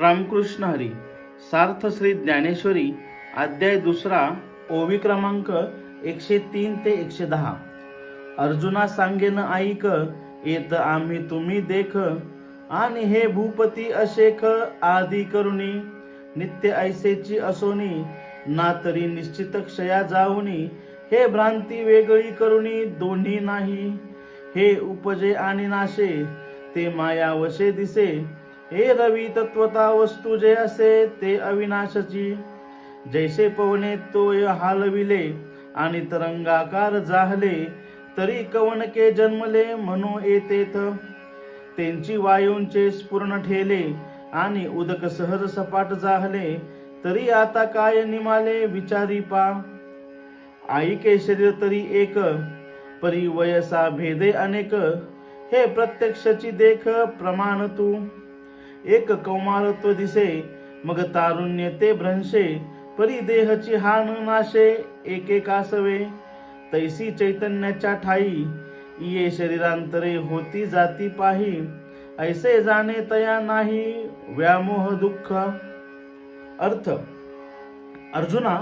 रामकृष्ण हरी सार्थ श्री ज्ञानेश्वरी अध्याय दुसरा ओवी क्रमांक एकशे तीन ते एकशे दहा. अर्जुना सांगेन ऐक येत आम्ही तुम्ही देख आणि हे भूपती अशेख आदी करुणी नित्य ऐसेची असोनी ना तरी निश्चित क्षया जाऊनी हे भ्रांती वेगळी करुणी दोन्ही नाही. हे उपजे आणि नाशे ते माया वशे दिसे हे रवी तत्वता वस्तू जे असे ते अविनाशची. जैसे पवने तोय हालविले आणि तरंगाकार जाहले तरी कवनके जन्मले म्हणू येतेथ त्यांची वायूंचे स्पूर्ण ठेले आणि उदक सहज सपाट जाहले तरी आता काय निमाले विचारी पा. आईके शरीर तरी एक परी वयसा भेदे अनेक. हे प्रत्यक्षची देख प्रमाण तू. एक कौमारत्व दिसे मग तारुण्य ते भ्रंशे परी देहची हान नाशे एकेकासवे तैसी चैतन्याच्या ठाई ये शरीरांतरे होती जाती पाही. ऐसे जाणे तया नाही व्यामोह दुःख. अर्थ अर्जुना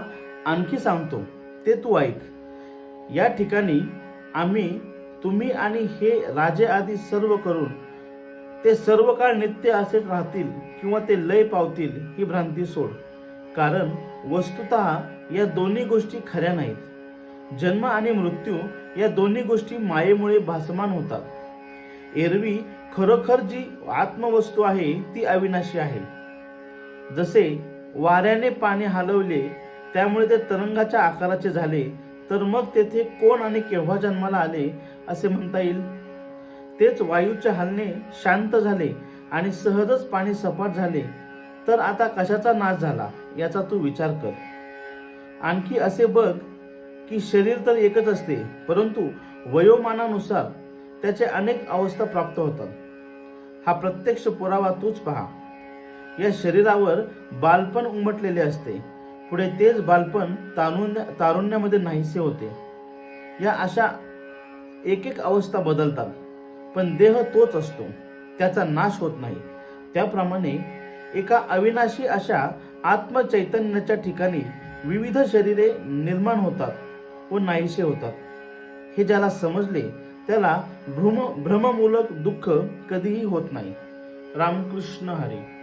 आणखी सांगतो ते तू ऐक. या ठिकाणी आम्ही तुम्ही आणि हे राजे आदी सर्व करून ते सर्व काळ नित्य असेच राहतील किंवा ते लय पावतील ही भ्रांती सोड. कारण वस्तुत या दोन्ही गोष्टी खऱ्या नाहीत. जन्म आणि मृत्यू या दोन्ही गोष्टी मायेमुळे भासमान होतात. एरवी खरोखर जी आत्मवस्तू आहे ती अविनाशी आहे. जसे वाऱ्याने पाणी हलवले त्यामुळे ते तरंगाच्या आकाराचे झाले तर मग तेथे कोण आणि केव्हा जन्माला आले असे म्हणता येईल? तेच वायूचे हलणे शांत झाले आणि सहजच पाणी सपाट झाले. तर आता कशाचा नाश झाला याचा तू विचार कर. आणखी असे बघ की शरीर तर एकच असते परंतु वयोमानानुसार त्याचे अनेक अवस्था प्राप्त होतात. हा प्रत्यक्ष पुरावा तूच पहा. या शरीरावर बालपण उमटलेले असते. पुढे तेच बालपण तारुण्य तारुण्यामध्ये नाहीसे होते. या अशा एक एक अवस्था बदलतात. पण देह तोच असतो. त्याचा नाश होत नाही. त्याप्रमाणे एका अविनाशी अशा आत्मचैतन्याच्या ठिकाणी विविध शरीरे निर्माण होतात व नाहीसे होतात. हे ज्याला समजले त्याला भ्रम भ्रममूलक दुःख कधीही होत नाही. रामकृष्ण हरी.